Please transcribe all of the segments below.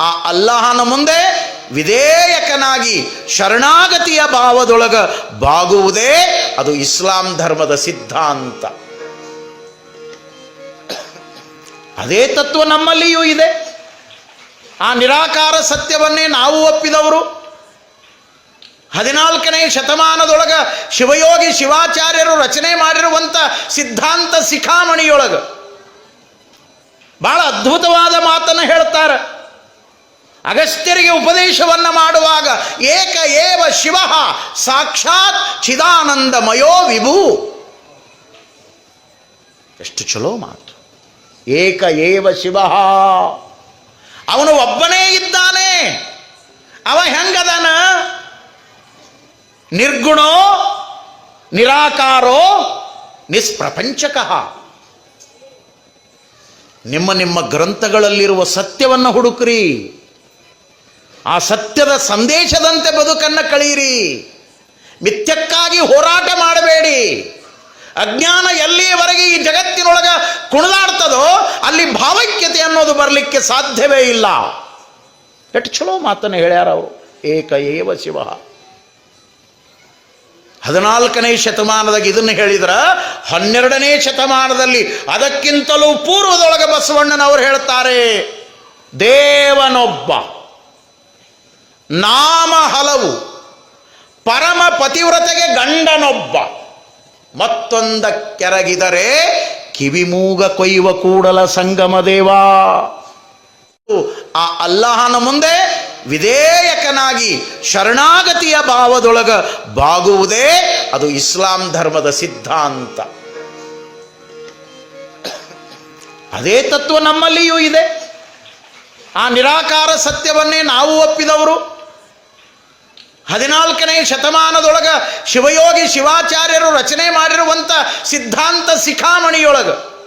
ಆ ಅಲ್ಲಾಹನ ಮುಂದೆ ವಿಧೇಯಕನಾಗಿ ಶರಣಾಗತಿಯ ಭಾವದೊಳಗ ಬಾಗುವುದೇ ಅದು ಇಸ್ಲಾಂ ಧರ್ಮದ ಸಿದ್ಧಾಂತ. ಅದೇ ತತ್ವ ನಮ್ಮಲ್ಲಿಯೂ ಇದೆ. ಆ ನಿರಾಕಾರ ಸತ್ಯವನ್ನೇ ನಾವು ಒಪ್ಪಿದವರು. ಹದಿನಾಲ್ಕನೇ ಶತಮಾನದೊಳಗ ಶಿವಯೋಗಿ ಶಿವಾಚಾರ್ಯರು ರಚನೆ ಮಾಡಿರುವಂಥ ಸಿದ್ಧಾಂತ ಶಿಖಾಮಣಿಯೊಳಗ. ಬಹಳ ಅದ್ಭುತವಾದ ಮಾತನ್ನು ಹೇಳ್ತಾರೆ. ಅಗಸ್ತ್ಯರಿಗೆ ಉಪದೇಶವನ್ನು ಮಾಡುವಾಗ ಏಕ ಏವ ಶಿವ ಸಾಕ್ಷಾತ್ ಚಿದಾನಂದಮಯೋ ವಿಭು. ಎಷ್ಟು ಚಲೋ ಮಾತು. ಏಕ ಏವ ಶಿವ. ಅವನು ಒಬ್ಬನೇ ಇದ್ದಾನೆ. ಅವ ಹೆಂಗದನ? ನಿರ್ಗುಣೋ, ನಿರಾಕಾರೋ ನಿಷ್ಪ್ರಪಂಚಕಃ ನಿಮ್ಮ ನಿಮ್ಮ ಗ್ರಂಥಗಳಲ್ಲಿರುವ ಸತ್ಯವನ್ನು ಹುಡುಕ್ರಿ. ಆ ಸತ್ಯದ ಸಂದೇಶದಂತೆ ಬದುಕನ್ನು ಕಳೆಯಿರಿ ಮಿಥ್ಯಕ್ಕಾಗಿ ಹೋರಾಟ ಮಾಡಬೇಡಿ. ಅಜ್ಞಾನ ಎಲ್ಲಿಯವರೆಗೆ ಈ ಜಗತ್ತಿನೊಳಗೆ ಕುಣಿದಾಡ್ತದೋ ಅಲ್ಲಿ ಭಾವೈಕ್ಯತೆ ಅನ್ನೋದು ಬರಲಿಕ್ಕೆ ಸಾಧ್ಯವೇ ಇಲ್ಲ. ಎಷ್ಟು ಚಲೋ ಮಾತನ್ನು ಹೇಳ್ಯಾರ ಅವರು. ಏಕ ಏವ ಶಿವ. ಹದಿನಾಲ್ಕನೇ ಶತಮಾನದಾಗ ಇದನ್ನು ಹೇಳಿದ್ರ, ಹನ್ನೆರಡನೇ ಶತಮಾನದಲ್ಲಿ ಅದಕ್ಕಿಂತಲೂ ಪೂರ್ವದೊಳಗೆ ಬಸವಣ್ಣನವರು ಹೇಳ್ತಾರೆ, ದೇವನೊಬ್ಬ. ನಾಮ ಹಲವು ಪರಮ ಪತಿವ್ರತೆಗೆ ಗಂಡನೊಬ್ಬ. ಮತ್ತೊಂದಕ್ಕೆರಗಿದರೆ ಕಿವಿಮೂಗ ಕೊಯ್ಯುವ ಕೂಡಲ ಸಂಗಮ ದೇವಾ. ಆ ಅಲ್ಲಾಹನ ಮುಂದೆ ವಿಧೇಯಕನಾಗಿ ಶರಣಾಗತಿಯ ಭಾವದೊಳಗ ಬಾಗುವುದೇ ಅದು ಇಸ್ಲಾಂ ಧರ್ಮದ ಸಿದ್ಧಾಂತ. ಅದೇ ತತ್ವ ನಮ್ಮಲ್ಲಿಯೂ ಇದೆ. ಆ ನಿರಾಕಾರ ಸತ್ಯವನ್ನೇ ನಾವು ಒಪ್ಪಿದವರು. ಹದಿನಾಲ್ಕನೇ ಶತಮಾನದೊಳಗ ಶಿವಯೋಗಿ ಶಿವಾಚಾರ್ಯರು ರಚನೆ ಮಾಡಿರುವಂಥ ಸಿದ್ಧಾಂತ ಶಿಖಾಮಣಿಯೊಳಗೆ.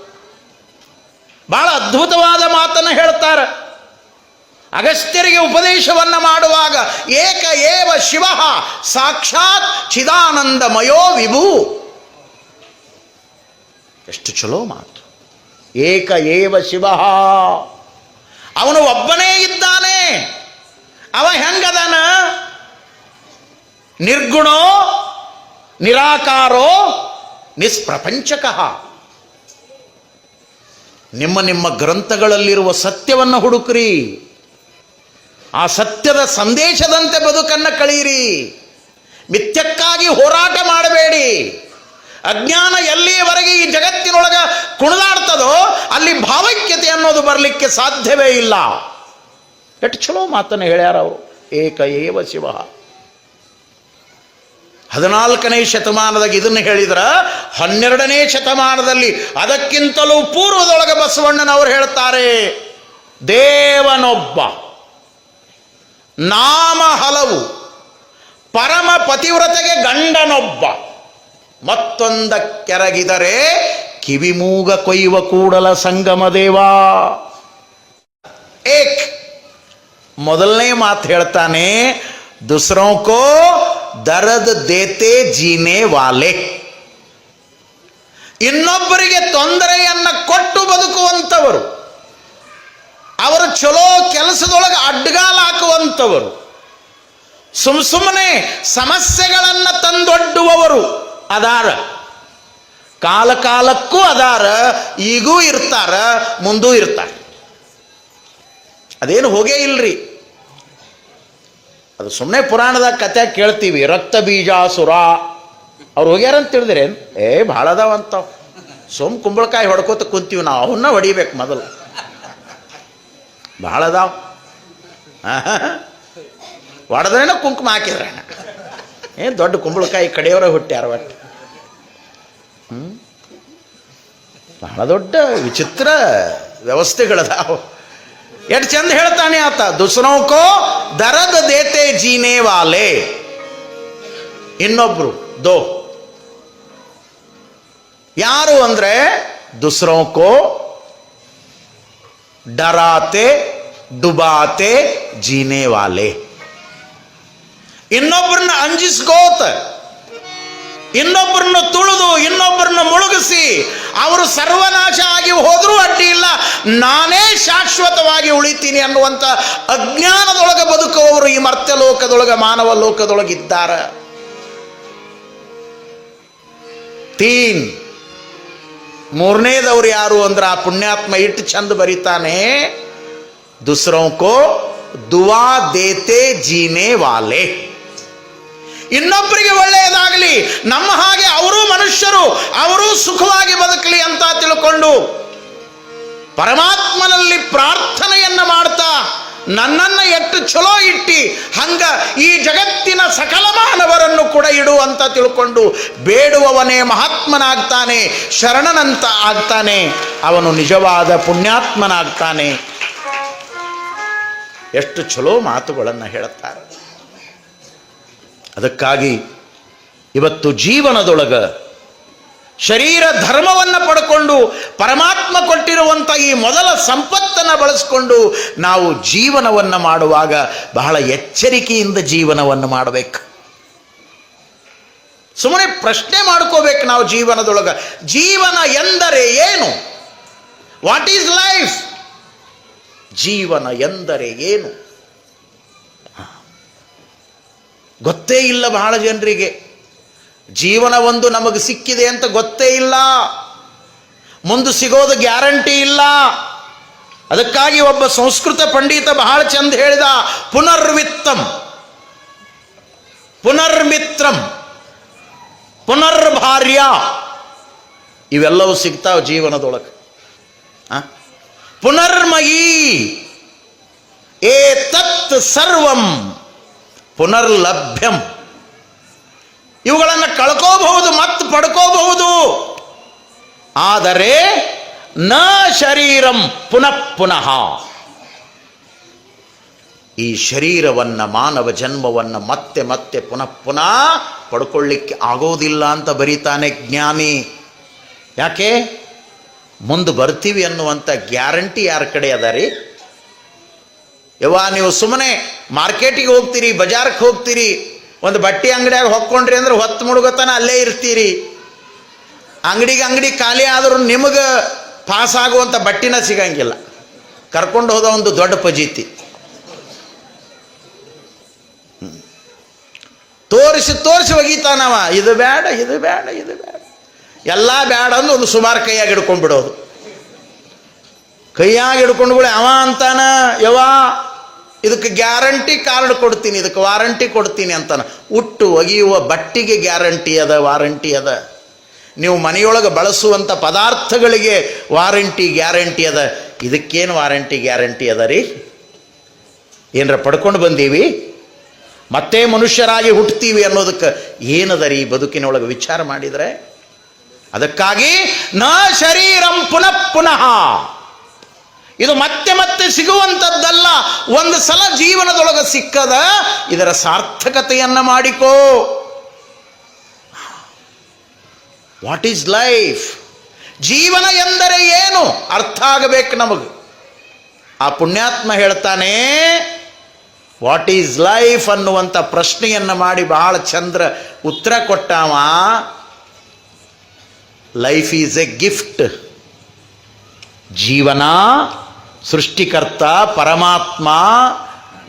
ಬಹಳ ಅದ್ಭುತವಾದ ಮಾತನ್ನು ಹೇಳ್ತಾರೆ. ಅಗಸ್ತ್ಯರಿಗೆ ಉಪದೇಶವನ್ನು ಮಾಡುವಾಗ ಏಕ ಏವ ಶಿವ ಸಾಕ್ಷಾತ್ ಚಿದಾನಂದಮಯೋ ವಿಭು. ಎಷ್ಟು ಚಲೋ ಮಾತು. ಏಕ ಏವ ಶಿವ. ಅವನು ಒಬ್ಬನೇ ಇದ್ದಾನೆ. ಅವ ಹೆಂಗದನ? ನಿರ್ಗುಣೋ, ನಿರಾಕಾರೋ ನಿಷ್ಪ್ರಪಂಚಕಃ ನಿಮ್ಮ ನಿಮ್ಮ ಗ್ರಂಥಗಳಲ್ಲಿರುವ ಸತ್ಯವನ್ನು ಹುಡುಕ್ರಿ. ಆ ಸತ್ಯದ ಸಂದೇಶದಂತೆ ಬದುಕನ್ನು ಕಳೆಯಿರಿ ಮಿಥ್ಯಕ್ಕಾಗಿ ಹೋರಾಟ ಮಾಡಬೇಡಿ. ಅಜ್ಞಾನ ಎಲ್ಲಿಯವರೆಗೆ ಈ ಜಗತ್ತಿನೊಳಗ ಕುಣಿದಾಡ್ತದೋ ಅಲ್ಲಿ ಭಾವೈಕ್ಯತೆ ಅನ್ನೋದು ಬರಲಿಕ್ಕೆ ಸಾಧ್ಯವೇ ಇಲ್ಲ. ಎಷ್ಟು ಚಲೋ ಮಾತನ್ನು ಹೇಳ್ಯಾರ ಅವರು. ಏಕ ಏವ ಶಿವ. ಹದಿನಾಲ್ಕನೇ ಶತಮಾನದಾಗ ಇದನ್ನು ಹೇಳಿದ್ರ, ಹನ್ನೆರಡನೇ ಶತಮಾನದಲ್ಲಿ ಅದಕ್ಕಿಂತಲೂ ಪೂರ್ವದೊಳಗೆ ಬಸವಣ್ಣನವರು ಹೇಳ್ತಾರೆ, ದೇವನೊಬ್ಬ. ನಾಮ ಹಲವು ಪರಮ ಪತಿವ್ರತೆಗೆ ಗಂಡನೊಬ್ಬ. ಮತ್ತೊಂದಕ್ಕೆರಗಿದರೆ ಕಿವಿಮೂಗ ಕೊಯ್ಯುವ ಕೂಡಲ ಸಂಗಮ ದೇವ. ಏಕ್. ಮೊದಲನೇ ಮಾತು ಹೇಳ್ತಾನೆ ದುಸರೋ ಕೋ ದರದ್ ದೇತೆ ಜೀನೆ ವಾಲೆ. ಇನ್ನೊಬ್ಬರಿಗೆ ತೊಂದರೆಯನ್ನ ಕೊಟ್ಟು ಬದುಕುವಂಥವರು, ಅವರು ಚಲೋ ಕೆಲಸದೊಳಗೆ ಅಡ್ಡಗಾಲ ಹಾಕುವಂಥವರು, ಸುಮ್ ಸುಮ್ಮನೆ ಸಮಸ್ಯೆಗಳನ್ನು ತಂದೊಡ್ಡುವವರು ಅದಾರ. ಕಾಲ ಕಾಲಕ್ಕೂ ಅದಾರ, ಈಗೂ ಇರ್ತಾರ, ಮುಂದೂ ಇರ್ತಾರೆ. ಅದೇನು ಹೋಗೇ ಇಲ್ರಿ. ಅದು ಸುಮ್ಮನೆ ಪುರಾಣದ ಕತೆ ಕೇಳ್ತೀವಿ. ರಕ್ತ ಬೀಜಾಸುರ ಅವ್ರು ಹೋಗ್ಯಾರ ಅಂತ ತಿಳಿದ್ರೇನು ಏ, ಭಾಳ ಅದಾವಂತಾವ್ ಸೋಮ್ ಕುಂಬಳಕಾಯಿ ಹೊಡ್ಕೋತ ಕುಂತೀವಿ ನಾವು. ಅವನ್ನ ಹೊಡಿಬೇಕು ಮೊದಲು. ಭಾಳ ಅದಾವ. ಹೊಡೆದ್ರೇನ ಕುಂಕುಮ ಹಾಕಿದ್ರೆ. ಏನು ದೊಡ್ಡ ಕುಂಬಳಕಾಯಿ ಕಡೆಯವರ ಹುಟ್ಟ್ಯಾರ ಒಟ್ಟು. ಹ್ಞೂ ಬಹಳ ದೊಡ್ಡ ವಿಚಿತ್ರ ವ್ಯವಸ್ಥೆಗಳದಾವ. ಎಷ್ಟು ಚಂದ ಹೇಳ್ತಾನೆ ಆತ ದುಸರೋಕೋ ದರದ ದೇತೆ ಜೀನೆ ವಾಲೆ. ಇನ್ನೊಬ್ರು, ದೋ. ಯಾರು ಅಂದ್ರೆ ದುಸರೋಕೋ ಡರಾತೆ ಡುಬಾತೆ ಜೀನೆ ವಾಲೆ. ಇನ್ನೊಬ್ಬರನ್ನ ಅಂಜಿಸ್ಕೋತ ಇನ್ನೊಬ್ಬರನ್ನ ತುಳಿದು ಇನ್ನೊಬ್ಬರನ್ನ ಮುಳುಗಿಸಿ ಅವರು ಸರ್ವನಾಶ ಆಗಿ ಹೋದರೂ ಅಡ್ಡಿ ಇಲ್ಲ. ನಾನೇ ಶಾಶ್ವತವಾಗಿ ಉಳಿತೀನಿ ಅನ್ನುವಂಥ ಅಜ್ಞಾನದೊಳಗೆ ಬದುಕುವವರು ಈ ಮರ್ತ್ಯ ಲೋಕದೊಳಗೆ, ಮಾನವ ಲೋಕದೊಳಗಿದ್ದಾರೆ ತೀನ್. ಮೂರನೇದವ್ರು ಯಾರು ಅಂದ್ರೆ ಆ ಪುಣ್ಯಾತ್ಮ ಇಟ್ಟು ಚಂದ ಬರೀತಾನೆ ದುಸ್ರೋं को ದುವಾ ದೇತೆ ಜೀನೆ ವಾಲೆ. ಇನ್ನೊಬ್ಬರಿಗೆ ಒಳ್ಳೆಯದಾಗಲಿ. ನಮ್ಮ ಹಾಗೆ ಅವರೂ ಮನುಷ್ಯರು, ಅವರೂ ಸುಖವಾಗಿ ಬದುಕಲಿ ಅಂತ ತಿಳ್ಕೊಂಡು ಪರಮಾತ್ಮನಲ್ಲಿ ಪ್ರಾರ್ಥನೆಯನ್ನ ಮಾಡ್ತಾ ನನ್ನನ್ನು ಎಷ್ಟು ಚಲೋ ಇಟ್ಟಿ ಹಂಗ ಈ ಜಗತ್ತಿನ ಸಕಲ ಮಾನವರನ್ನು ಕೂಡ ಇಡು ಅಂತ ತಿಳ್ಕೊಂಡು ಬೇಡುವವನೇ ಮಹಾತ್ಮನಾಗ್ತಾನೆ, ಶರಣನಂತ ಆಗ್ತಾನೆ, ಅವನು ನಿಜವಾದ ಪುಣ್ಯಾತ್ಮನಾಗ್ತಾನೆ. ಎಷ್ಟು ಚಲೋ ಮಾತುಗಳನ್ನು ಹೇಳುತ್ತಾರೆ. ಅದಕ್ಕಾಗಿ ಇವತ್ತು ಜೀವನದೊಳಗ ಶರೀರ ಧರ್ಮವನ್ನು ಪಡ್ಕೊಂಡು ಪರಮಾತ್ಮ ಕೊಟ್ಟಿರುವಂಥ ಈ ಮೊದಲ ಸಂಪತ್ತನ್ನು ಬಳಸ್ಕೊಂಡು ನಾವು ಜೀವನವನ್ನು ಮಾಡುವಾಗ ಬಹಳ ಎಚ್ಚರಿಕೆಯಿಂದ ಜೀವನವನ್ನು ಮಾಡಬೇಕು. ಸುಮ್ಮನೆ ಪ್ರಶ್ನೆ ಮಾಡ್ಕೋಬೇಕು ನಾವು ಜೀವನದೊಳಗ. ಜೀವನ ಎಂದರೆ ಏನು? ವಾಟ್ ಈಸ್ ಲೈಫ್ ಜೀವನ ಎಂದರೆ ಏನು? ಗೊತ್ತೇ ಇಲ್ಲ ಬಹಳ ಜನರಿಗೆ. ಜೀವನ ಒಂದು ನಮಗೆ ಸಿಕ್ಕಿದೆ ಅಂತ ಗೊತ್ತೇ ಇಲ್ಲ. ಮುಂದೆ ಸಿಗೋದು ಗ್ಯಾರಂಟಿ ಇಲ್ಲ. ಅದಕ್ಕಾಗಿ ಒಬ್ಬ ಸಂಸ್ಕೃತ ಪಂಡಿತ ಬಹಳ ಚಂದ ಹೇಳಿದ, ಪುನರ್ವಿತ್ತಂ, ಪುನರ್ಮಿತ್ರಂ, ಪುನರ್ಭಾರ್ಯ. ಇವೆಲ್ಲವೂ ಸಿಗ್ತಾವ ಜೀವನದೊಳಗೆ. ಪುನರ್ಮಯಿ ಏ ಏತತ್ ಸರ್ವಂ. ಪುನರ್ಲಭ್ಯಂ. ಇವುಗಳನ್ನು ಕಳ್ಕೋಬಹುದು ಮತ್ತು ಪಡ್ಕೋಬಹುದು. ಆದರೆ ನ ಶರೀರಂ ಪುನಃ ಪುನಃ. ಈ ಶರೀರವನ್ನು, ಮಾನವ ಜನ್ಮವನ್ನು ಮತ್ತೆ ಮತ್ತೆ ಪುನಃ ಪುನಃ ಪಡ್ಕೊಳ್ಳಿಕ್ಕೆ ಆಗೋದಿಲ್ಲ ಅಂತ ಬರೀತಾನೆ ಜ್ಞಾನಿ. ಯಾಕೆ? ಮುಂದೆ ಬರ್ತೀವಿ ಅನ್ನುವಂಥ ಗ್ಯಾರಂಟಿ ಯಾರ ಕಡೆ ಅದ ರೀ? ಯವ್ವ, ನೀವು ಸುಮ್ಮನೆ ಮಾರ್ಕೆಟಿಗೆ ಹೋಗ್ತೀರಿ ಬಜಾರ್ಕ್ಕೆ ಹೋಗ್ತೀರಿ, ಒಂದು ಬಟ್ಟೆ ಅಂಗಡಿಯಾಗ ಹೊಕ್ಕೊಂಡ್ರಿ ಅಂದ್ರೆ ಹೊತ್ತು ಮುಳುಗತನ ಅಲ್ಲೇ ಇರ್ತೀರಿ. ಅಂಗಡಿಗೆ ಅಂಗಡಿ ಖಾಲಿ ಆದರೂ ನಿಮಗೆ ಪಾಸ್ ಆಗುವಂಥ ಬಟ್ಟಿನ ಸಿಗಂಗಿಲ್ಲ. ಕರ್ಕೊಂಡು ಹೋದ ಒಂದು ದೊಡ್ಡ ಪಜೀತಿ. ತೋರಿಸಿ ತೋರಿಸಿ ಒಗಿತಾನವ ಇದು ಬೇಡ ಇದು ಬೇಡ ಇದು ಬೇಡ ಎಲ್ಲ ಬೇಡ ಅಂದು ಒಂದು ಸುಮಾರು ಕೈಯಾಗಿ ಹಿಡ್ಕೊಂಡ್ಬಿಡೋದು. ಕೈಯಾಗ ಹಿಡ್ಕೊಂಡು ಕೂಡ ಅವ ಅಂತಾನ ಯವ ಇದಕ್ಕೆ ಗ್ಯಾರಂಟಿ ಕಾರ್ಡ್ ಕೊಡ್ತೀನಿ, ಇದಕ್ಕೆ ವಾರಂಟಿ ಕೊಡ್ತೀನಿ ಅಂತಾನೆ. ಉಟ್ಟು ಒಗೆಯುವ ಬಟ್ಟಿಗೆ ಗ್ಯಾರಂಟಿ ಅದ, ವಾರಂಟಿ ಅದ. ನೀವು ಮನೆಯೊಳಗೆ ಬಳಸುವಂಥ ಪದಾರ್ಥಗಳಿಗೆ ವಾರಂಟಿ, ಗ್ಯಾರಂಟಿ ಅದ. ಇದಕ್ಕೇನು ವಾರಂಟಿ, ಗ್ಯಾರಂಟಿ ಅದ ರೀ? ಏನರ ಪಡ್ಕೊಂಡು ಬಂದೀವಿ? ಮತ್ತೆ ಮನುಷ್ಯರಾಗಿ ಹುಟ್ತೀವಿ ಅನ್ನೋದಕ್ಕೆ ಏನದ ರೀ ಬದುಕಿನೊಳಗೆ ವಿಚಾರ ಮಾಡಿದರೆ? ಅದಕ್ಕಾಗಿ ನ ಶರೀರಂ ಪುನಃ ಪುನಃ. ಇದು ಮತ್ತೆ ಮತ್ತೆ ಸಿಗುವಂಥದ್ದಲ್ಲ. ಒಂದು ಸಲ ಜೀವನದೊಳಗೆ ಸಿಕ್ಕದ ಇದರ ಸಾರ್ಥಕತೆಯನ್ನ ಮಾಡಿಕೋ. ವಾಟ್ ಈಸ್ ಲೈಫ್ ಜೀವನ ಎಂದರೆ ಏನು? ಅರ್ಥ ಆಗಬೇಕು ನಮಗೆ. ಆ ಪುಣ್ಯಾತ್ಮ ಹೇಳ್ತಾನೆ ವಾಟ್ ಈಸ್ ಲೈಫ್ ಅನ್ನುವಂಥ ಪ್ರಶ್ನೆಯನ್ನು ಮಾಡಿ ಬಹಳ ಚಂದ್ರ ಉತ್ತರ ಕೊಟ್ಟಾವ. ಲೈಫ್ ಈಸ್ ಎ ಗಿಫ್ಟ್ ಜೀವನ ಸೃಷ್ಟಿಕರ್ತ, ಪರಮಾತ್ಮ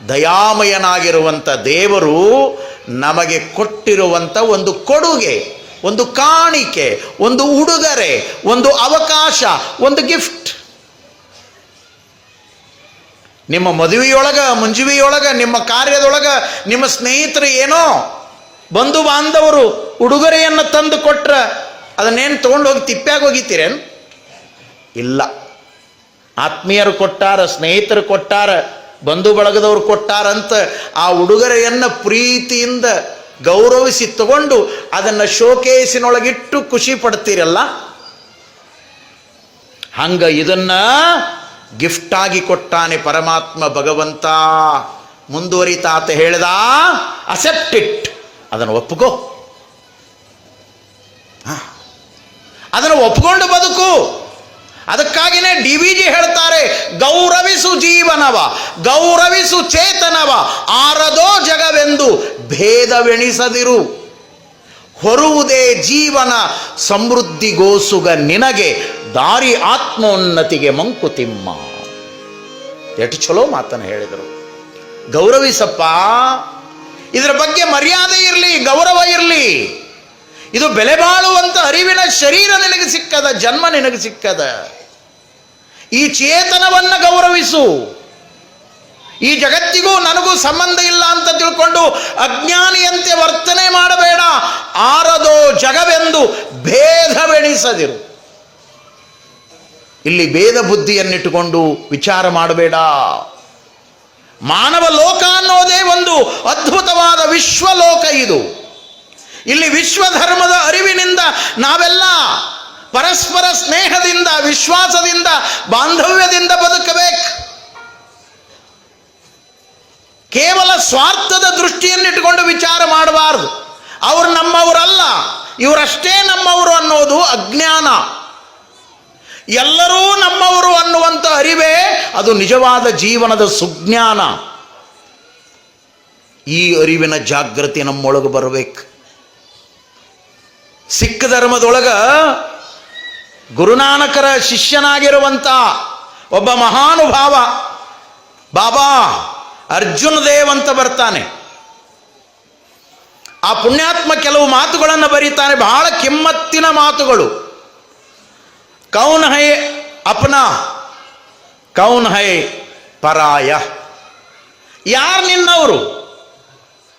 ದಯಾಮಯನಾಗಿರುವಂಥ ದೇವರು ನಮಗೆ ಕೊಟ್ಟಿರುವಂಥ ಒಂದು ಕೊಡುಗೆ, ಒಂದು ಕಾಣಿಕೆ, ಒಂದು ಉಡುಗೊರೆ, ಒಂದು ಅವಕಾಶ, ಒಂದು ಗಿಫ್ಟ್. ನಿಮ್ಮ ಮದುವೆಯೊಳಗ, ಮುಂಜುವೆಯೊಳಗ, ನಿಮ್ಮ ಕಾರ್ಯದೊಳಗ, ನಿಮ್ಮ ಸ್ನೇಹಿತರು ಏನೋ ಬಂಧು ಬಾಂಧವರು ಉಡುಗೊರೆಯನ್ನು ತಂದು ಕೊಟ್ರ ಅದನ್ನೇನು ತೊಗೊಂಡು ಹೋಗಿ ತಿಪ್ಪಾಗಿ ಹೋಗಿತ್ತೀರೇನು ಇಲ್ಲ. ಆತ್ಮೀಯರು ಕೊಟ್ಟಾರ, ಸ್ನೇಹಿತರು ಕೊಟ್ಟಾರ, ಬಂಧು ಬಳಗದವರು ಕೊಟ್ಟಾರಂತ ಆ ಉಡುಗೊರೆಯನ್ನು ಪ್ರೀತಿಯಿಂದ ಗೌರವಿಸಿ ತಗೊಂಡು ಅದನ್ನು ಶೋಕೇಸಿನೊಳಗಿಟ್ಟು ಖುಷಿ ಪಡ್ತೀರಲ್ಲ? ಹಂಗ ಇದನ್ನ ಗಿಫ್ಟ್ ಆಗಿ ಕೊಟ್ಟಾನೆ ಪರಮಾತ್ಮ ಭಗವಂತ. ಮುಂದುವರಿತಾತ ಹೇಳ್ದ? ಅಸೆಪ್ಟ್ ಇಟ್ ಅದನ್ನು ಒಪ್ಕೋ ಹಾ. ಅದನ್ನು ಒಪ್ಕೊಂಡು ಬದುಕು. ಅದಕ್ಕಾಗಿನೇ ಡಿ ವಿ ಜಿ ಹೇಳ್ತಾರೆ, ಗೌರವಿಸು ಜೀವನವ, ಗೌರವಿಸು ಚೇತನವ, ಆರದೋ ಜಗವೆಂದು ಭೇದವೆಣಿಸದಿರು. ಹೊರುವುದೇ ಜೀವನ ಸಮೃದ್ಧಿಗೋಸುಗ ನಿನಗೆ, ದಾರಿ ಆತ್ಮೋನ್ನತಿಗೆ ಮಂಕುತಿಮ್ಮ. ಎಷ್ಟು ಚಲೋ ಮಾತನ್ನು ಹೇಳಿದರು. ಗೌರವಿಸಪ್ಪ, ಇದರ ಬಗ್ಗೆ ಮರ್ಯಾದೆ ಇರಲಿ, ಗೌರವ ಇರಲಿ. ಇದು ಬೆಲೆ ಬಾಳುವಂಥ ಅರಿವಿನ ಶರೀರ ನಿನಗೆ ಸಿಕ್ಕದ, ಜನ್ಮ ನಿನಗೆ ಸಿಕ್ಕದ. ಈ ಚೇತನವನ್ನು ಗೌರವಿಸು. ಈ ಜಗತ್ತಿಗೂ ನನಗೂ ಸಂಬಂಧ ಇಲ್ಲ ಅಂತ ತಿಳ್ಕೊಂಡು ಅಜ್ಞಾನಿಯಂತೆ ವರ್ತನೆ ಮಾಡಬೇಡ. ಆರದೋ ಜಗವೆಂದು ಭೇದವೆಣಿಸದಿರು. ಇಲ್ಲಿ ಭೇದ ಬುದ್ಧಿಯನ್ನಿಟ್ಟುಕೊಂಡು ವಿಚಾರ ಮಾಡಬೇಡ. ಮಾನವ ಲೋಕ ಅನ್ನೋದೇ ಒಂದು ಅದ್ಭುತವಾದ ವಿಶ್ವಲೋಕ ಇದು. ಇಲ್ಲಿ ವಿಶ್ವಧರ್ಮದ ಅರಿವಿನಿಂದ ನಾವೆಲ್ಲ ಪರಸ್ಪರ ಸ್ನೇಹದಿಂದ, ವಿಶ್ವಾಸದಿಂದ, ಬಾಂಧವ್ಯದಿಂದ ಬದುಕಬೇಕು. ಕೇವಲ ಸ್ವಾರ್ಥದ ದೃಷ್ಟಿಯನ್ನಿಟ್ಟುಕೊಂಡು ವಿಚಾರ ಮಾಡಬಾರದು. ಅವರು ನಮ್ಮವರಲ್ಲ, ಇವರಷ್ಟೇ ನಮ್ಮವರು ಅನ್ನೋದು ಅಜ್ಞಾನ. ಎಲ್ಲರೂ ನಮ್ಮವರು ಅನ್ನುವಂಥ ಅರಿವೇ ಅದು ನಿಜವಾದ ಜೀವನದ ಸುಜ್ಞಾನ. ಈ ಅರಿವಿನ ಜಾಗೃತಿ ನಮ್ಮೊಳಗೆ ಬರಬೇಕು. ಸಿಖ್ ಧರ್ಮದೊಳಗ ಗುರುನಾನಕರ ಶಿಷ್ಯನಾಗಿರುವಂಥ ಒಬ್ಬ ಮಹಾನುಭಾವ ಬಾಬಾ ಅರ್ಜುನ ದೇವ್ ಅಂತ ಬರ್ತಾನೆ. ಆ ಪುಣ್ಯಾತ್ಮ ಕೆಲವು ಮಾತುಗಳನ್ನು ಬರೀತಾನೆ, ಬಹಳ ಕಿಮ್ಮತ್ತಿನ ಮಾತುಗಳು. ಕೌನ್ ಹೈ ಅಪ್ನಾ ಕೌನ್ ಹೈ ಪರಾಯ. ಯಾರು ನಿನ್ನವರು?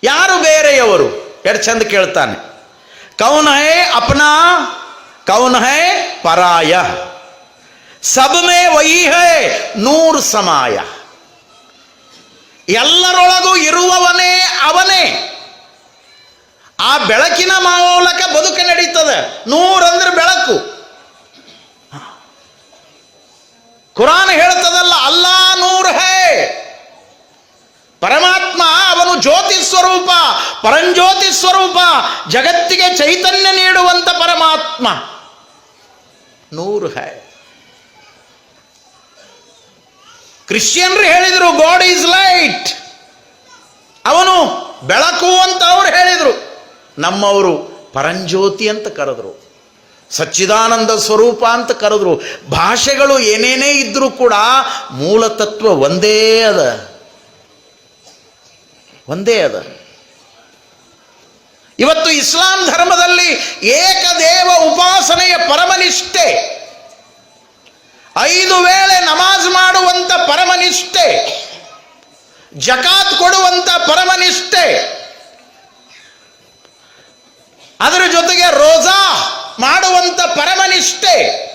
ಯಾರು ಬೇರೆಯವರು? ಎರಡು ಚಂದ ಕೇಳ್ತಾನೆ. ಕೌನ್ है अपना? कौन ಹೈ ಪರಾಯ सब में वही है, नूर समाय। ಎಲ್ಲರೊಳಗೂ ಇರುವವನೇ ಅವನೇ. ಆ ಬೆಳಕಿನ ಮೂಲಕ ಬದುಕು ನಡೀತದೆ. ನೂರಂದ್ರೆ ಬೆಳಕು. ಕುರಾನ್ ಹೇಳ್ತದಲ್ಲ, ಅಲ್ಲಾ ನೂರ್ ಹೇ. ಪರಮಾತ್ಮ ಅವನು ಜ್ಯೋತಿ ಸ್ವರೂಪ. ಪರಂಜ್ಯೋತಿ ಸ್ವರೂಪ, ಜಗತ್ತಿಗೆ ಚೈತನ್ಯ ನೀಡುವಂತ ಪರಮಾತ್ಮ. ನೂರು ಹೈ. ಕ್ರಿಶ್ಚಿಯನ್ರು ಹೇಳಿದರು ಗಾಡ್ ಈಸ್ ಲೈಟ್ ಅವನು ಬೆಳಕು ಅಂತ ಅವರು ಹೇಳಿದರು. ನಮ್ಮವರು ಪರಂಜ್ಯೋತಿ ಅಂತ ಕರೆದ್ರು. ಸಚ್ಚಿದಾನಂದ ಸ್ವರೂಪ ಅಂತ ಕರೆದ್ರು. ಭಾಷೆಗಳು ಏನೇನೇ ಇದ್ರೂ ಕೂಡ ಮೂಲ ತತ್ವ ಒಂದೇ ಅದ. ಒಂದೇ ಅದ. ಇವತ್ತು ಇಸ್ಲಾಂ ಧರ್ಮದಲ್ಲಿ ಏಕದೇವ ಉಪಾಸನೆಯ ಪರಮನಿಷ್ಠೆ. ಐದು ವೇಳೆ ನಮಾಜ್ ಮಾಡುವಂತ ಪರಮನಿಷ್ಠೆ. ಜಕಾತ್ ಕೊಡುವಂತ ಪರಮನಿಷ್ಠೆ. ಅದರ ಜೊತೆಗೆ ರೋಜಾ ಮಾಡುವಂತ ಪರಮನಿಷ್ಠೆ.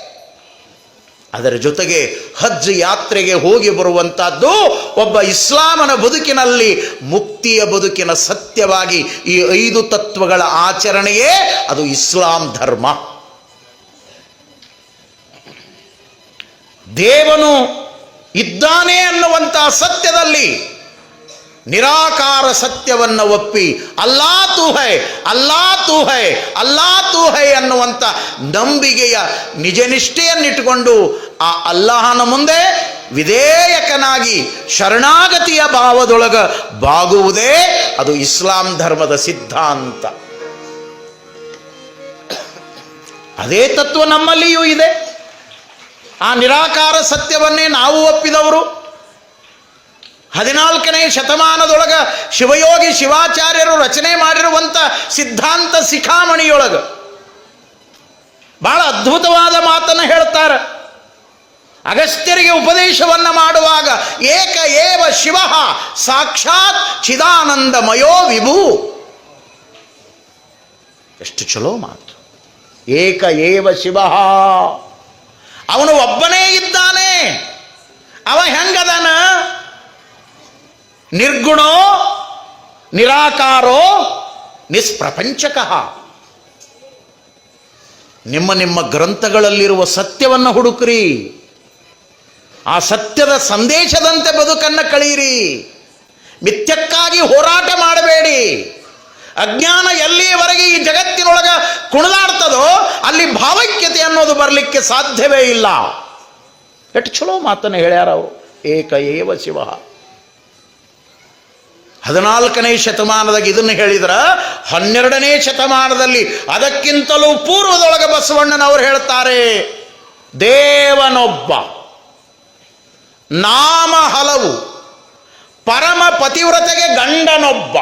ಅದರ ಜೊತೆಗೆ ಹಜ್ ಯಾತ್ರೆಗೆ ಹೋಗಿ ಬರುವಂತಹದ್ದು ಒಬ್ಬ ಇಸ್ಲಾಮನ ಬದುಕಿನಲ್ಲಿ ಮುಕ್ತಿಯ ಬದುಕಿನ ಸತ್ಯವಾಗಿ ಈ ಐದು ತತ್ವಗಳ ಆಚರಣೆಯೇ ಅದು ಇಸ್ಲಾಂ ಧರ್ಮ. ದೇವನು ಇದ್ದಾನೆ ಅನ್ನುವಂಥ ಸತ್ಯದಲ್ಲಿ ನಿರಾಕಾರ ಸತ್ಯವನ್ನು ಒಪ್ಪಿ, ಅಲ್ಲಾ ತೂಹೈ ಅಲ್ಲಾ ತೂಹೈ ಅಲ್ಲಾ ತೂಹೈ ಅನ್ನುವಂಥ ನಂಬಿಕೆಯ ನಿಜನಿಷ್ಠೆಯನ್ನಿಟ್ಟುಕೊಂಡು ಆ ಅಲ್ಲಾಹನ ಮುಂದೆ ವಿಧೇಯಕನಾಗಿ ಶರಣಾಗತಿಯ ಭಾವದೊಳಗ ಬಾಗುವುದೇ ಅದು ಇಸ್ಲಾಂ ಧರ್ಮದ ಸಿದ್ಧಾಂತ. ಅದೇ ತತ್ವ ನಮ್ಮಲ್ಲಿಯೂ ಇದೆ. ಆ ನಿರಾಕಾರ ಸತ್ಯವನ್ನೇ ನಾವು ಒಪ್ಪಿದವರು. ಹದಿನಾಲ್ಕನೇ ಶತಮಾನದೊಳಗ ಶಿವಯೋಗಿ ಶಿವಾಚಾರ್ಯರು ರಚನೆ ಮಾಡಿರುವಂಥ ಸಿದ್ಧಾಂತ ಶಿಖಾಮಣಿಯೊಳಗ. ಬಹಳ ಅದ್ಭುತವಾದ ಮಾತನ್ನು ಹೇಳ್ತಾರೆ. ಅಗಸ್ತ್ಯರಿಗೆ ಉಪದೇಶವನ್ನ ಮಾಡುವಾಗ ಏಕ ಏವ ಶಿವ ಸಾಕ್ಷಾತ್ ಚಿದಾನಂದಮಯೋ ವಿಭು. ಎಷ್ಟು ಚಲೋ ಮಾತು. ಏಕ ಏವ ಶಿವ. ಅವನು ಒಬ್ಬನೇ ಇದ್ದಾನೆ. ಅವ ಹೆಂಗದನ? ನಿರ್ಗುಣೋ, ನಿರಾಕಾರೋ, ನಿಸ್ಪ್ರಪಂಚಕಃ. ನಿಮ್ಮ ನಿಮ್ಮ ಗ್ರಂಥಗಳಲ್ಲಿರುವ ಸತ್ಯವನ್ನು ಹುಡುಕ್ರಿ. ಆ ಸತ್ಯದ ಸಂದೇಶದಂತೆ ಬದುಕನ್ನು ಕಳೀರಿ. ಮಿಥ್ಯಕ್ಕಾಗಿ ಹೋರಾಟ ಮಾಡಬೇಡಿ. ಅಜ್ಞಾನ ಎಲ್ಲಿಯವರೆಗೆ ಈ ಜಗತ್ತಿನೊಳಗ ಕುಣಿದಾಡ್ತದೋ ಅಲ್ಲಿ ಭಾವೈಕ್ಯತೆ ಅನ್ನೋದು ಬರಲಿಕ್ಕೆ ಸಾಧ್ಯವೇ ಇಲ್ಲ. ಎಷ್ಟು ಚಲೋ ಮಾತನ್ನು ಹೇಳ್ಯಾರ ಅವರು. ಏಕ ಏವ ಶಿವ. ಹದಿನಾಲ್ಕನೇ ಶತಮಾನದಾಗ ಇದನ್ನು ಹೇಳಿದ್ರ, ಹನ್ನೆರಡನೇ ಶತಮಾನದಲ್ಲಿ ಅದಕ್ಕಿಂತಲೂ ಪೂರ್ವದೊಳಗೆ ಬಸವಣ್ಣನವರು ಹೇಳ್ತಾರೆ, ದೇವನೊಬ್ಬ, ನಾಮ ಹಲವು, ಪರಮ ಪತಿವ್ರತೆಗೆ ಗಂಡನೊಬ್ಬ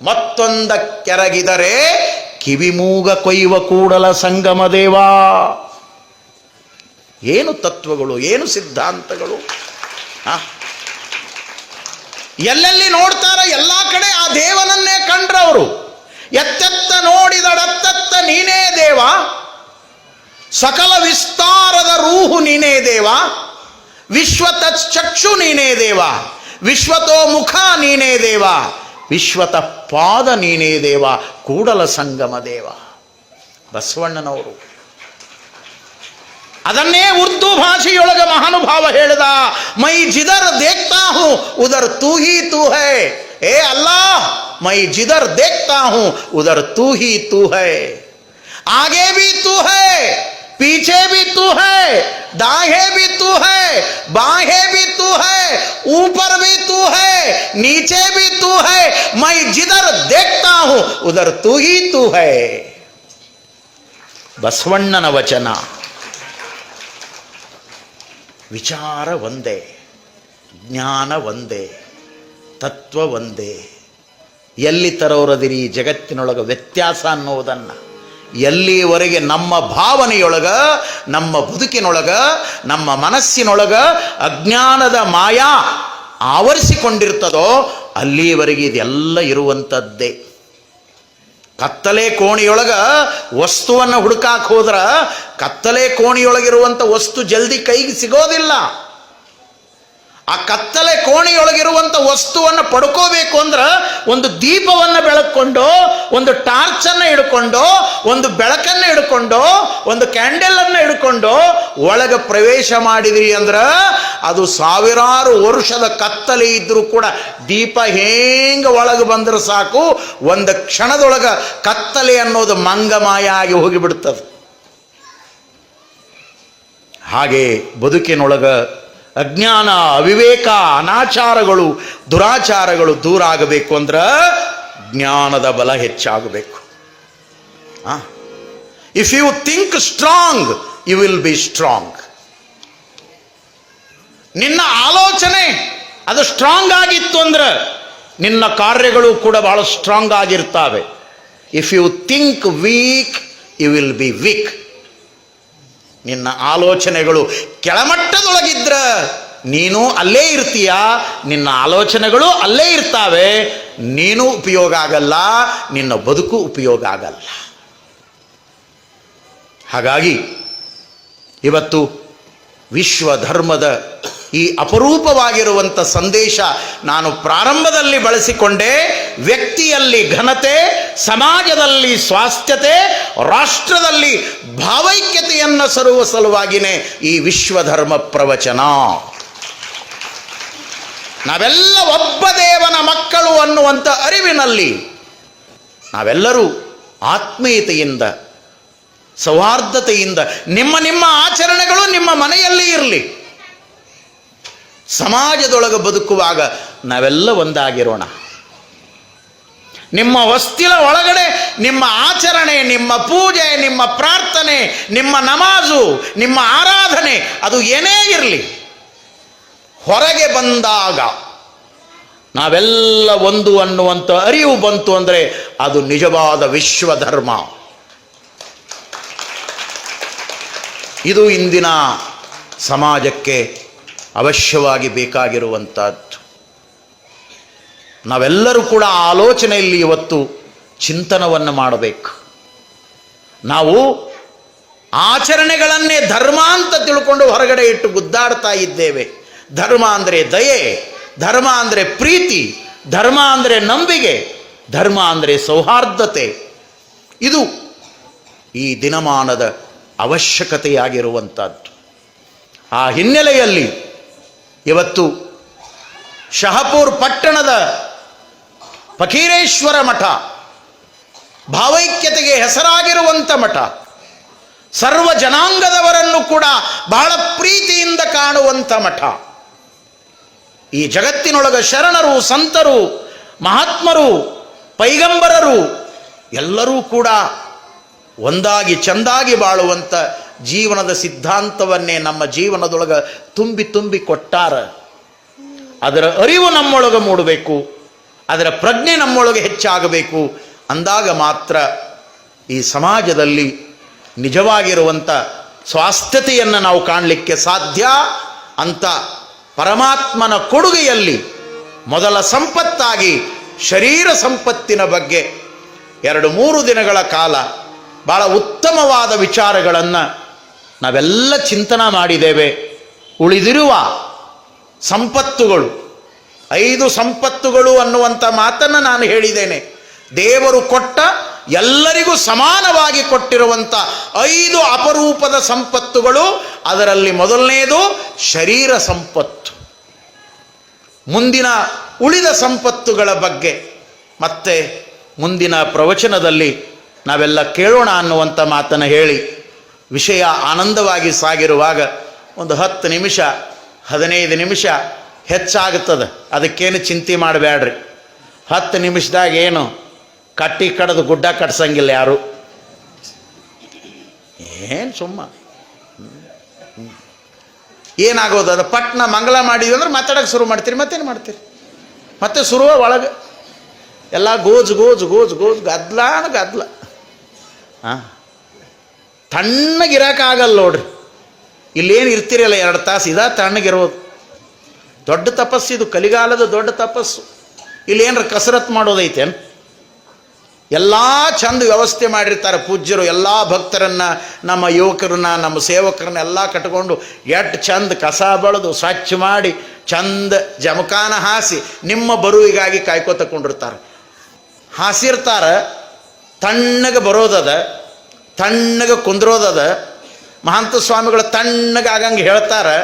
ಮತ್ತೊಂದ ಕೆರಗಿದರೆ ಕಿವಿಮೂಗ ಕೊಯ್ಯುವ ಕೂಡಲ ಸಂಗಮ ದೇವ ಏನು ತತ್ವಗಳು, ಏನು ಸಿದ್ಧಾಂತಗಳು ಆ? ಎಲ್ಲೆಲ್ಲಿ ನೋಡ್ತಾರ ಎಲ್ಲ ಕಡೆ ಆ ದೇವನನ್ನೇ ಕಂಡ್ರವರು. ಎತ್ತೆತ್ತ ನೋಡಿದಡತ್ತತ್ತ ನೀನೇ ದೇವ. ಸಕಲ ವಿಸ್ತಾರದ ರೂಹು ನೀನೇ ದೇವ. ವಿಶ್ವತ ಚಕ್ಷು ನೀನೇ ದೇವ. ವಿಶ್ವತೋ ಮುಖ ನೀನೇ ದೇವ. ವಿಶ್ವತ ಪಾದ ನೀನೇ ದೇವ. ಕೂಡಲ ಸಂಗಮ ದೇವ. ಬಸವಣ್ಣನವರು. ಅದನ್ನೇ ಉರ್ದು ಭಾಷೆಯೊಳಗ ಮಹಾನುಭಾವ ಹೇಳಿದ ಮೈ ಜಿದರ್ ದೇಖ್ತಾ ಹೂಂ ಉದರ್ ತೂ ಹಿ ತೂ ಹೈ ಏ ಅಲ್ಲಾ ಮೈ ಜಿದರ್ ದೇಖ್ತಾ ಹೂಂ ಉದರ್ ತೂ ಹಿ ತೂ ಹೈ आगे भी तू है पीछे भी तू है दाहे भी तू है बाहे भी तू है ऊपर भी तू है नीचे भी तू है मैं जिधर देखता हूं उधर तू ही तू है ಬಸವಣ್ಣನ ವಚನ ವಿಚಾರ ಒಂದೇ, ಜ್ಞಾನ ಒಂದೇ, ತತ್ವ ಒಂದೇ. ಎಲ್ಲಿ ತರೋರದಿರಿ ಜಗತ್ತಿನೊಳಗೆ ವ್ಯತ್ಯಾಸ ಅನ್ನೋದನ್ನು? ಎಲ್ಲಿವರೆಗೆ ನಮ್ಮ ಭಾವನೆಯೊಳಗ, ನಮ್ಮ ಬದುಕಿನೊಳಗ, ನಮ್ಮ ಮನಸ್ಸಿನೊಳಗ ಅಜ್ಞಾನದ ಮಾಯಾ ಆವರಿಸಿಕೊಂಡಿರ್ತದೋ ಅಲ್ಲಿಯವರೆಗೆ ಇದೆಲ್ಲ ಇರುವಂಥದ್ದೇ. ಕತ್ತಲೆ ಕೋಣಿಯೊಳಗ ವಸ್ತುವನ್ನು ಹುಡುಕಾಕ್ ಹೋದ್ರ ಕತ್ತಲೆ ಕೋಣಿಯೊಳಗಿರುವಂಥ ವಸ್ತು ಜಲ್ದಿ ಕೈಗೆ ಸಿಗೋದಿಲ್ಲ. ಆ ಕತ್ತಲೆ ಕೋಣೆಯೊಳಗಿರುವಂಥ ವಸ್ತುವನ್ನು ಪಡ್ಕೋಬೇಕು ಅಂದ್ರೆ ಒಂದು ದೀಪವನ್ನು ಬೆಳಕೊಂಡು, ಒಂದು ಟಾರ್ಚನ್ನು ಹಿಡ್ಕೊಂಡು, ಒಂದು ಬೆಳಕನ್ನು ಹಿಡ್ಕೊಂಡು, ಒಂದು ಕ್ಯಾಂಡಲನ್ನು ಹಿಡ್ಕೊಂಡು ಒಳಗೆ ಪ್ರವೇಶ ಮಾಡಿದ್ರಿ ಅಂದ್ರೆ ಅದು ಸಾವಿರಾರು ವರ್ಷದ ಕತ್ತಲೆ ಇದ್ದರೂ ಕೂಡ ದೀಪ ಹೇಗೆ ಒಳಗೆ ಬಂದ್ರೆ ಸಾಕು, ಒಂದು ಕ್ಷಣದೊಳಗೆ ಕತ್ತಲೆ ಅನ್ನೋದು ಮಂಗಮಾಯ ಆಗಿ ಹೋಗಿಬಿಡ್ತದೆ. ಹಾಗೆ ಬದುಕಿನೊಳಗ ಅಜ್ಞಾನ, ಅವಿವೇಕ, ಅನಾಚಾರಗಳು, ದುರಾಚಾರಗಳು ದೂರ ಆಗಬೇಕು ಅಂದ್ರೆ ಜ್ಞಾನದ ಬಲ ಹೆಚ್ಚಾಗಬೇಕು. If you think strong you will be strong ನಿನ್ನ ಆಲೋಚನೆ ಅದು ಸ್ಟ್ರಾಂಗ್ ಆಗಿತ್ತು ಅಂದ್ರೆ ನಿನ್ನ ಕಾರ್ಯಗಳು ಕೂಡ ಬಹಳ strong ಆಗಿರ್ತಾವೆ. If you think weak you will be weak ನಿನ್ನ ಆಲೋಚನೆಗಳು ಕೆಳಮಟ್ಟದೊಳಗಿದ್ರ ನೀನು ಅಲ್ಲೇ ಇರ್ತೀಯ, ನಿನ್ನ ಆಲೋಚನೆಗಳು ಅಲ್ಲೇ ಇರ್ತಾವೆ, ನೀನು ಉಪಯೋಗ ಆಗಲ್ಲ, ನಿನ್ನ ಬದುಕು ಉಪಯೋಗ ಆಗಲ್ಲ. ಹಾಗಾಗಿ ಇವತ್ತು ವಿಶ್ವ ಧರ್ಮದ ಈ ಅಪರೂಪವಾಗಿರುವಂಥ ಸಂದೇಶ ನಾನು ಪ್ರಾರಂಭದಲ್ಲಿ ಬಳಸಿಕೊಂಡೆ. ವ್ಯಕ್ತಿಯಲ್ಲಿ ಘನತೆ, ಸಮಾಜದಲ್ಲಿ ಸ್ವಾಸ್ಥ್ಯತೆ, ರಾಷ್ಟ್ರದಲ್ಲಿ ಭಾವೈಕ್ಯತೆಯನ್ನು ಸರುವ ಸಲುವಾಗಿನೇ ಈ ವಿಶ್ವಧರ್ಮ ಪ್ರವಚನ. ನಾವೆಲ್ಲ ಒಬ್ಬ ದೇವನ ಮಕ್ಕಳು ಅನ್ನುವಂಥ ಅರಿವಿನಲ್ಲಿ ನಾವೆಲ್ಲರೂ ಆತ್ಮೀಯತೆಯಿಂದ, ಸೌಹಾರ್ದತೆಯಿಂದ, ನಿಮ್ಮ ನಿಮ್ಮ ಆಚರಣೆಗಳು ನಿಮ್ಮ ಮನೆಯಲ್ಲಿ ಇರಲಿ. ಸಮಾಜದೊಳಗೆ ಬದುಕುವಾಗ ನಾವೆಲ್ಲ ಒಂದಾಗಿರೋಣ. ನಿಮ್ಮ ವಸ್ತಿಲ ಒಳಗಡೆ ನಿಮ್ಮ ಆಚರಣೆ, ನಿಮ್ಮ ಪೂಜೆ, ನಿಮ್ಮ ಪ್ರಾರ್ಥನೆ, ನಿಮ್ಮ ನಮಾಜು, ನಿಮ್ಮ ಆರಾಧನೆ, ಅದು ಏನೇ ಇರಲಿ, ಹೊರಗೆ ಬಂದಾಗ ನಾವೆಲ್ಲ ಒಂದು ಅನ್ನುವಂಥ ಅರಿವು ಬಂತು ಅಂದರೆ ಅದು ನಿಜವಾದ ವಿಶ್ವಧರ್ಮ. ಇದು ಇಂದಿನ ಸಮಾಜಕ್ಕೆ ಅವಶ್ಯವಾಗಿ ಬೇಕಾಗಿರುವಂಥದ್ದು. ನಾವೆಲ್ಲರೂ ಕೂಡ ಆಲೋಚನೆಯಲ್ಲಿ ಇವತ್ತು ಚಿಂತನವನ್ನು ಮಾಡಬೇಕು. ನಾವು ಆಚರಣೆಗಳನ್ನೇ ಧರ್ಮ ಅಂತ ತಿಳ್ಕೊಂಡು ಹೊರಗಡೆ ಇಟ್ಟು ಗುದ್ದಾಡ್ತಾ ಇದ್ದೇವೆ. ಧರ್ಮ ಅಂದರೆ ದಯೆ, ಧರ್ಮ ಅಂದರೆ ಪ್ರೀತಿ, ಧರ್ಮ ಅಂದರೆ ನಂಬಿಕೆ, ಧರ್ಮ ಅಂದರೆ ಸೌಹಾರ್ದತೆ. ಇದು ಈ ದಿನಮಾನದ ಅವಶ್ಯಕತೆಯಾಗಿರುವಂಥದ್ದು. ಆ ಹಿನ್ನೆಲೆಯಲ್ಲಿ ಇವತ್ತು ಶಹಪೂರ್ ಪಟ್ಟಣದ ಫಕೀರೇಶ್ವರ ಮಠ, ಭಾವೈಕ್ಯತೆಗೆ ಹೆಸರಾಗಿರುವಂಥ ಮಠ, ಸರ್ವ ಜನಾಂಗದವರನ್ನು ಕೂಡ ಬಹಳ ಪ್ರೀತಿಯಿಂದ ಕಾಣುವಂಥ ಮಠ. ಈ ಜಗತ್ತಿನೊಳಗ ಶರಣರು, ಸಂತರು, ಮಹಾತ್ಮರು, ಪೈಗಂಬರರು ಎಲ್ಲರೂ ಕೂಡ ಒಂದಾಗಿ ಚೆಂದಾಗಿ ಬಾಳುವಂಥ ಜೀವನದ ಸಿದ್ಧಾಂತವನ್ನೇ ನಮ್ಮ ಜೀವನದೊಳಗೆ ತುಂಬಿ ತುಂಬಿ ಕೊಟ್ಟಾರ. ಅದರ ಅರಿವು ನಮ್ಮೊಳಗೆ ಮೂಡಬೇಕು. ಅದರ ಪ್ರಜ್ಞೆ ನಮ್ಮೊಳಗೆ ಹೆಚ್ಚಾಗಬೇಕು. ಅಂದಾಗ ಮಾತ್ರ ಈ ಸಮಾಜದಲ್ಲಿ ನಿಜವಾಗಿರುವಂಥ ಸ್ವಾಸ್ಥ್ಯತೆಯನ್ನು ನಾವು ಕಾಣಲಿಕ್ಕೆ ಸಾಧ್ಯ. ಅಂತ ಪರಮಾತ್ಮನ ಕೊಡುಗೆಯಲ್ಲಿ ಮೊದಲ ಸಂಪತ್ತಾಗಿ ಶರೀರ ಸಂಪತ್ತಿನ ಬಗ್ಗೆ ಎರಡು ಮೂರು ದಿನಗಳ ಕಾಲ ಭಾಳ ಉತ್ತಮವಾದ ವಿಚಾರಗಳನ್ನು ನಾವೆಲ್ಲ ಚಿಂತನ ಮಾಡಿದ್ದೇವೆ. ಉಳಿದಿರುವ ಸಂಪತ್ತುಗಳು ಐದು ಸಂಪತ್ತುಗಳು ಅನ್ನುವಂಥ ಮಾತನ್ನು ನಾನು ಹೇಳಿದ್ದೇನೆ. ದೇವರು ಕೊಟ್ಟ ಎಲ್ಲರಿಗೂ ಸಮಾನವಾಗಿ ಕೊಟ್ಟಿರುವಂಥ ಐದು ಅಪರೂಪದ ಸಂಪತ್ತುಗಳು, ಅದರಲ್ಲಿ ಮೊದಲನೆಯದು ಶರೀರ ಸಂಪತ್ತು. ಮುಂದಿನ ಉಳಿದ ಸಂಪತ್ತುಗಳ ಬಗ್ಗೆ, ಮತ್ತೆ ಮುಂದಿನ ಪ್ರವಚನದಲ್ಲಿ ನಾವೆಲ್ಲ ಕೇಳೋಣ ಅನ್ನುವಂಥ ಮಾತನ್ನು ಹೇಳಿ, ವಿಷಯ ಆನಂದವಾಗಿ ಸಾಗಿರುವಾಗ ಒಂದು ಹತ್ತು ನಿಮಿಷ, ಹದಿನೈದು ನಿಮಿಷ ಹೆಚ್ಚಾಗುತ್ತದೆ. ಅದಕ್ಕೇನು ಚಿಂತೆ ಮಾಡಬೇಡ್ರಿ. ಹತ್ತು ನಿಮಿಷದಾಗ ಏನು ಕಟ್ಟಿ ಕಡದು ಗುಡ್ಡ ಕಟ್ಸಂಗಿಲ್ಲ ಯಾರು? ಏನು ಸುಮ್ಮ. ಏನಾಗೋದು? ಅದು ಪಟ್ನ ಮಂಗಳ ಮಾಡಿದ್ವಿ ಅಂದ್ರೆ ಮಾತಾಡೋಕೆ ಶುರು ಮಾಡ್ತೀರಿ, ಮತ್ತೇನು ಮಾಡ್ತೀರಿ? ಮತ್ತೆ ಶುರುವ ಒಳಗೆ ಎಲ್ಲ ಗೋಜ್ ಗೋಜ್ ಗೋಜ್ ಗೋಜ್ ಗದ್ಲಾನ ಗದ್ಲ. ಹಾಂ ತಣ್ಣಗಿರೋಕ್ಕಾಗಲ್ಲ ನೋಡ್ರಿ. ಇಲ್ಲೇನು ಇರ್ತೀರಲ್ಲ ಎರಡು ತಾಸು, ಇದಾ ತಣ್ಣಗಿರೋದು ದೊಡ್ಡ ತಪಸ್ಸು, ಇದು ಕಲಿಗಾಲದ ದೊಡ್ಡ ತಪಸ್ಸು. ಇಲ್ಲಿ ಏನರ ಕಸರತ್ತು ಮಾಡೋದೈತೇನು ಎಲ್ಲ ಚಂದ ವ್ಯವಸ್ಥೆ ಮಾಡಿರ್ತಾರೆ ಪೂಜ್ಯರು, ಎಲ್ಲ ಭಕ್ತರನ್ನ, ನಮ್ಮ ಯುವಕರನ್ನ, ನಮ್ಮ ಸೇವಕರನ್ನ ಎಲ್ಲ ಕಟ್ಕೊಂಡು ಎಷ್ಟು ಚಂದ ಕಸ ಬಳದು ಸ್ವಚ್ಛ ಮಾಡಿ ಚಂದ ಜಮಕಾನ ಹಾಸಿ ನಿಮ್ಮ ಬರುವಿಗಾಗಿ ಕಾಯ್ಕೋತಕೊಂಡಿರ್ತಾರೆ ಹಾಸಿರ್ತಾರೆ, ತಣ್ಣಗೆ ಬರೋದದ, ತಣ್ಣಗೆ ಕುಂದ್ರೋದದ, ಮಹಾಂತ ಸ್ವಾಮಿಗಳು ತಣ್ಣಗೆ ಆಗಂಗೆ ಹೇಳ್ತಾರೆ,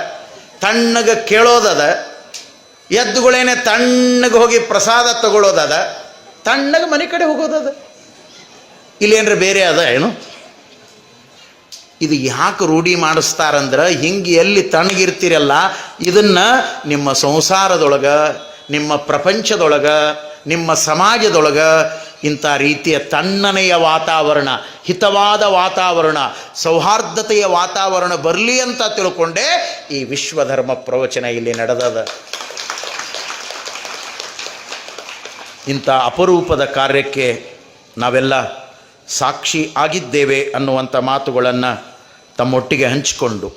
ತಣ್ಣಗೆ ಕೇಳೋದದ ಎದ್ದುಗಳೇನೆ ತಣ್ಣಗೆ ಹೋಗಿ ಪ್ರಸಾದ ತಗೊಳ್ಳೋದದ ತಣ್ಣಗೆ ಮನೆ ಕಡೆ ಹೋಗೋದದ. ಇಲ್ಲೇನ್ರ ಬೇರೆ ಅದ ಏನು? ಇದು ಯಾಕೆ ರೂಢಿ ಮಾಡಿಸ್ತಾರಂದ್ರೆ, ಹಿಂಗೆ ಎಲ್ಲಿ ತಣ್ಣಗಿರ್ತೀರಲ್ಲ, ಇದನ್ನ ನಿಮ್ಮ ಸಂಸಾರದೊಳಗೆ, ನಿಮ್ಮ ಪ್ರಪಂಚದೊಳಗೆ, ನಿಮ್ಮ ಸಮಾಜದೊಳಗೆ, ಇಂಥ ರೀತಿಯ ತಣ್ಣನೆಯ ವಾತಾವರಣ, ಹಿತವಾದ ವಾತಾವರಣ, ಸೌಹಾರ್ದತೆಯ ವಾತಾವರಣ ಬರಲಿ ಅಂತ ತಿಳ್ಕೊಂಡೇ ಈ ವಿಶ್ವಧರ್ಮ ಪ್ರವಚನ ಇಲ್ಲಿ ನಡೆದದ. ಇಂಥ ಅಪರೂಪದ ಕಾರ್ಯಕ್ಕೆ ನಾವೆಲ್ಲ ಸಾಕ್ಷಿ ಆಗಿದ್ದೇವೆ ಅನ್ನುವಂಥ ಮಾತುಗಳನ್ನು ತಮ್ಮೊಟ್ಟಿಗೆ ಹಂಚಿಕೊಂಡು